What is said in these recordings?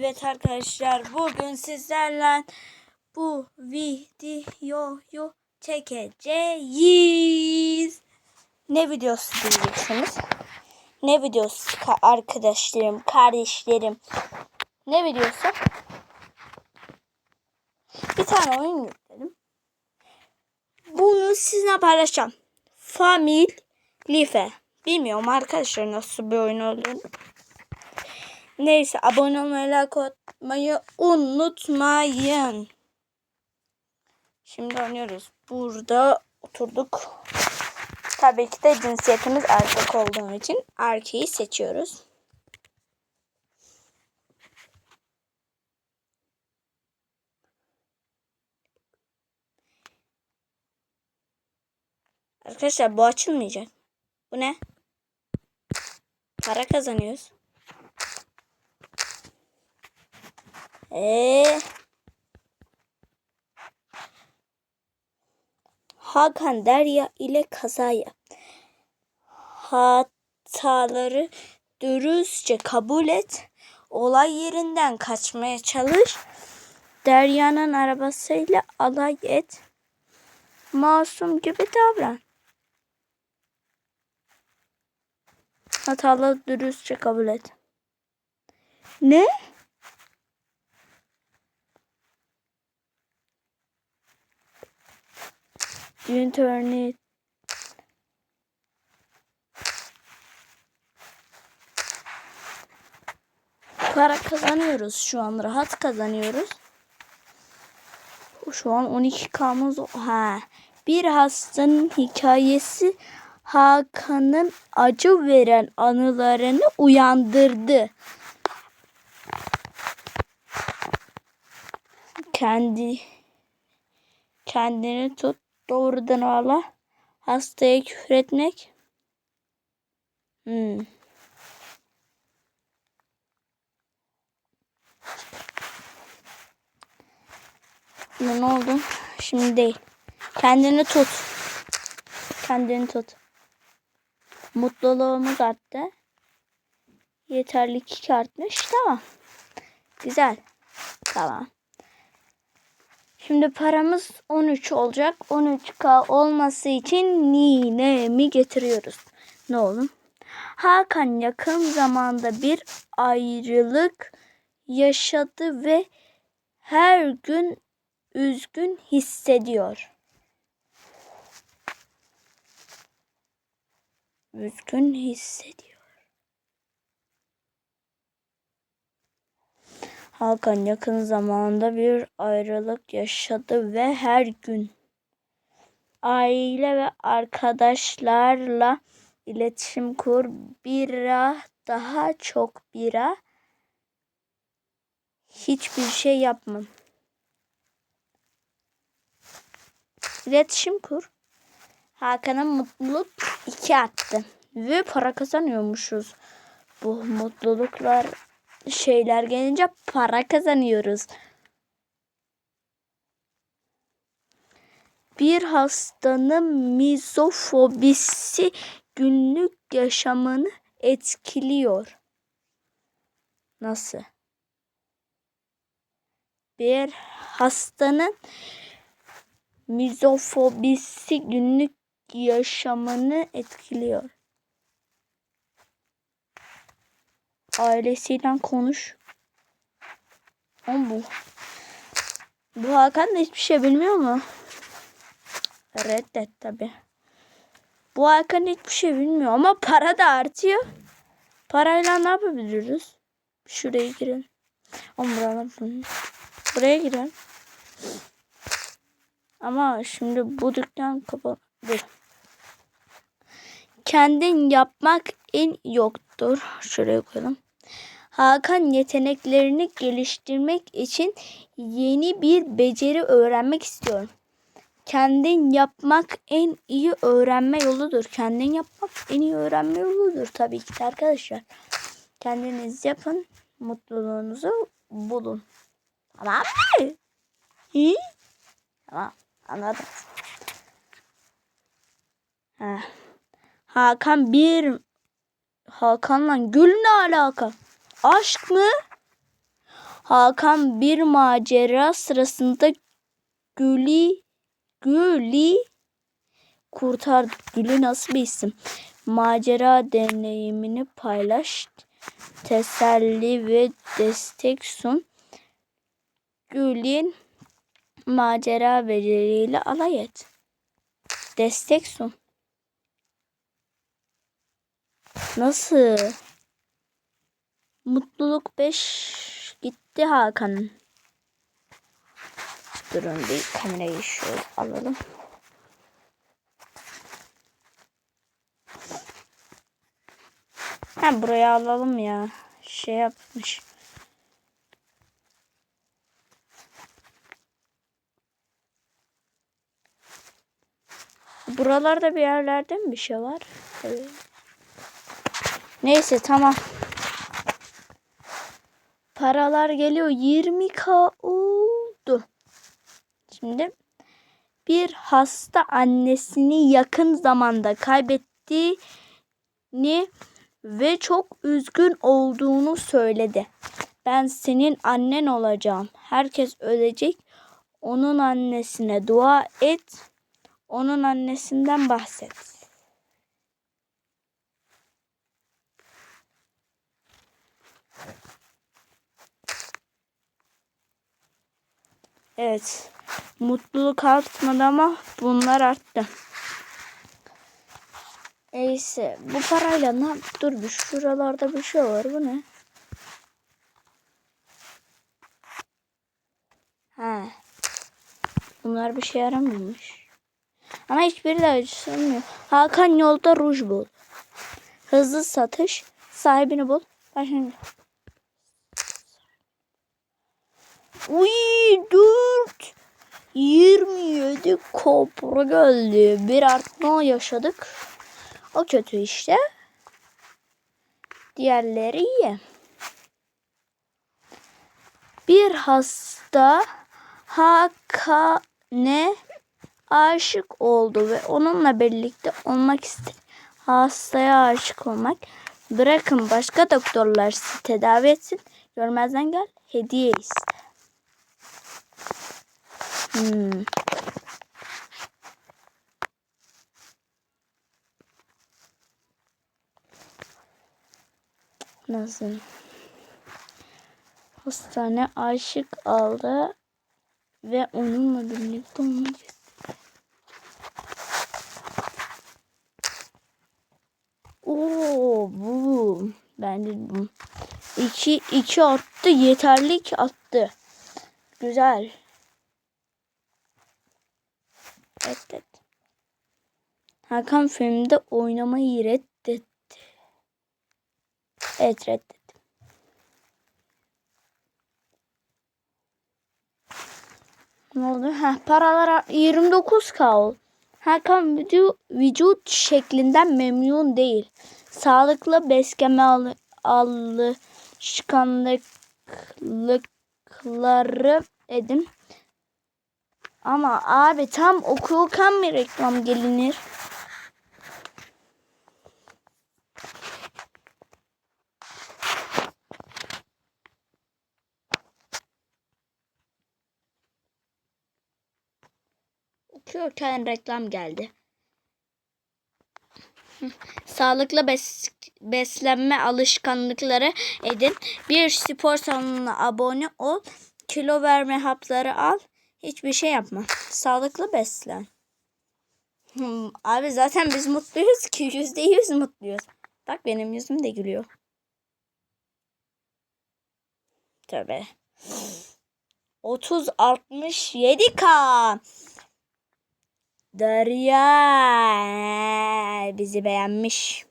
Evet arkadaşlar bugün sizlerle bu videoyu çekeceğiz. Ne videosu diyeceksiniz? Ne videosu ka- arkadaşlarım, kardeşlerim? Ne videosu? Bir tane oyun yükledim. Bunu sizinle paylaşacağım. Family Life. Bilmiyorum arkadaşlar nasıl bir oyun olduğunu. Neyse abone olmayı, like atmayı unutmayın. Şimdi oynuyoruz. Burada oturduk. Tabii ki de cinsiyetimiz erkek olduğu için erkeği seçiyoruz. Arkadaşlar bu açılmayacak. Bu ne? Para kazanıyoruz. Ee, Hakan Derya ile kazaya hataları dürüstçe kabul et. Olay yerinden kaçmaya çalış. Derya'nın arabasıyla alay et. Masum gibi davran. Hataları dürüstçe kabul et. Ne? İnternet para kazanıyoruz şu an rahat kazanıyoruz. Şu an 12K'mız ha. Bir hastanın hikayesi Hakan'ın acı veren anılarını uyandırdı. Kendi kendini tut doğrudan ağla. Hastaya küfür etmek. Hmm. Ne oldu? Şimdi değil. Kendini tut. Kendini tut. Mutluluğumuz arttı. Yeterli ki artmış. Tamam. Güzel. Tamam. Şimdi paramız 13 olacak. 13K olması için ninemi getiriyoruz. Ne oğlum? Hakan yakın zamanda bir ayrılık yaşadı ve her gün üzgün hissediyor. Üzgün hissediyor. Hakan yakın zamanda bir ayrılık yaşadı ve her gün aile ve arkadaşlarla iletişim kur. Bira, daha çok bira. Hiçbir şey yapmam. İletişim kur. Hakan'a mutluluk iki attı. Ve para kazanıyormuşuz. Bu mutluluklar şeyler gelince para kazanıyoruz. Bir hastanın mizofobisi günlük yaşamını etkiliyor. Nasıl? Bir hastanın mizofobisi günlük yaşamını etkiliyor. Ailesiyle konuş. Ama bu. Bu Hakan da hiçbir şey bilmiyor mu? Reddet tabi. Bu Hakan hiçbir şey bilmiyor ama para da artıyor. Parayla ne yapabiliriz? Şuraya girelim. Ama buralar Buraya girelim. Ama şimdi bu dükkan kapalı. Kendin yapmak en yoktur. Şuraya koyalım. Hakan yeteneklerini geliştirmek için yeni bir beceri öğrenmek istiyorum. Kendin yapmak en iyi öğrenme yoludur. Kendin yapmak en iyi öğrenme yoludur tabii ki arkadaşlar. Kendiniz yapın, mutluluğunuzu bulun. Tamam mı? İyi. Tamam, anladım. Ha. Hakan bir Hakan'la Gül ne alaka? Aşk mı? Hakan bir macera sırasında Gül'i Gül'i kurtardı. Gül'ü nasıl bir isim? Macera deneyimini paylaş. Teselli ve destek sun. Gül'ün macera beceriyle alay et. Destek sun. Nasıl? Mutluluk 5 gitti Hakan'ın. Durun bir kamerayı şöyle alalım. Ha buraya alalım ya. Şey yapmış. Buralarda bir yerlerde mi bir şey var? Evet. Neyse tamam. Paralar geliyor. 20k oldu. Şimdi bir hasta annesini yakın zamanda kaybettiğini ve çok üzgün olduğunu söyledi. Ben senin annen olacağım. Herkes ölecek. Onun annesine dua et. Onun annesinden bahset. Evet. Mutluluk artmadı ama bunlar arttı. Neyse bu parayla ne? Dur bir şuralarda bir şey var. Bu ne? Ha. Bunlar bir şey yaramıyormuş. Ama hiçbiri de açılmıyor. Hakan yolda ruj bul. Hızlı satış. Sahibini bul. Başlayın. Uy 4 27 kopra geldi. Bir artma yaşadık. O kötü işte. Diğerleri iyi. Bir hasta Hakan'e aşık oldu ve onunla birlikte olmak istedi. Hastaya aşık olmak. Bırakın başka doktorlar sizi tedavi etsin. Görmezden gel. Hediye iste. Hmm. Nasıl? Hastane aşık aldı ve onunla birlikte istedi. Oo bu bence bu. İki, iki attı yeterli ki attı. Güzel. Evet. Hakan filmde oynamayı reddetti. Evet reddetti. Ne oldu? Heh, paralar 29k oldu. Hakan vücut, vücut şeklinden memnun değil. Sağlıklı beslenme al, alışkanlıkları edin. Ama abi tam okurken mi reklam gelinir? Okurken reklam geldi. Sağlıklı bes beslenme alışkanlıkları edin. Bir spor salonuna abone ol. Kilo verme hapları al. Hiçbir şey yapma. Sağlıklı beslen. Hmm, abi zaten biz mutluyuz ki. Yüzde yüz mutluyuz. Bak benim yüzüm de gülüyor. Tövbe. 30 67 k. Derya bizi beğenmiş.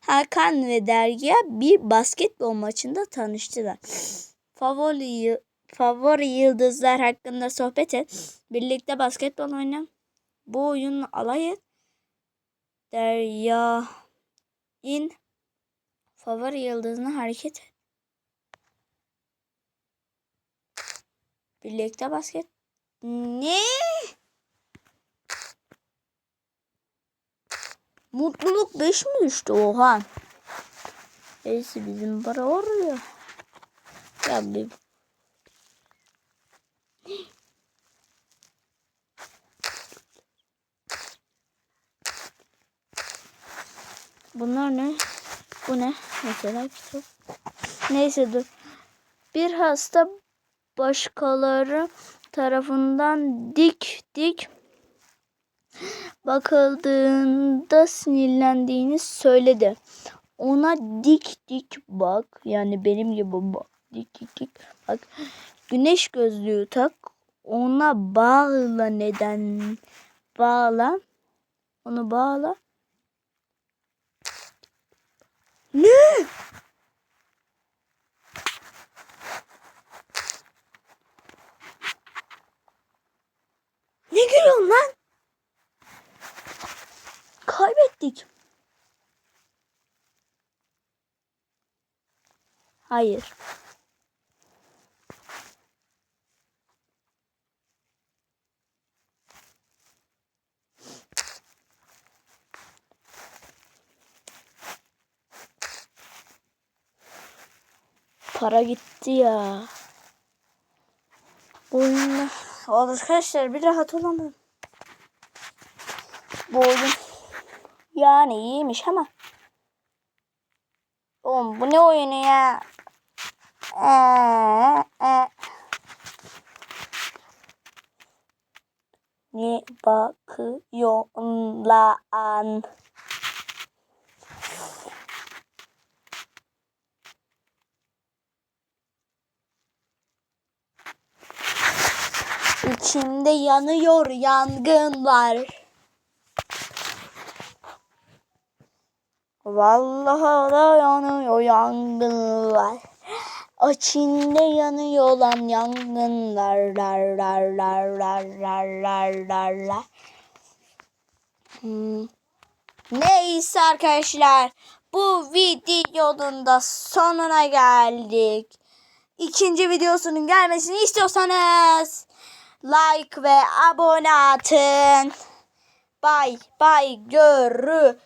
Hakan ve Derya bir basketbol maçında tanıştılar. Favori favori yıldızlar hakkında sohbet et. Birlikte basketbol oyna. Bu oyunla alay et. Derya in favori yıldızına hareket et. Birlikte basket. Ne? Mutluluk 5 mi düştü oha? Neyse bizim para oraya. Ya bir Bunlar ne? Bu ne? Mesela kitap. Neyse dur. Bir hasta başkaları tarafından dik dik bakıldığında sinirlendiğini söyledi. Ona dik dik bak. Yani benim gibi bak. Dik dik dik bak. Güneş gözlüğü tak. Ona bağla neden? Bağla. Onu bağla. Ne? Ne gülüyorsun lan? Kaybettik. Hayır. Para gitti ya. Bu oyunda arkadaşlar bir rahat olamam. Bu oyun yani iyiymiş ama. Oğlum bu ne oyunu ya? Ee, ee. Ne bakıyorsun lan? İçimde yanıyor yangın var. Vallahi da yanıyor yangın var. İçinde yanıyor lan yangınlar lar lar lar lar lar lar lar lar. Hmm. Neyse arkadaşlar bu videonun da sonuna geldik. İkinci videosunun gelmesini istiyorsanız like ve abone atın. Bay bay görüşürüz.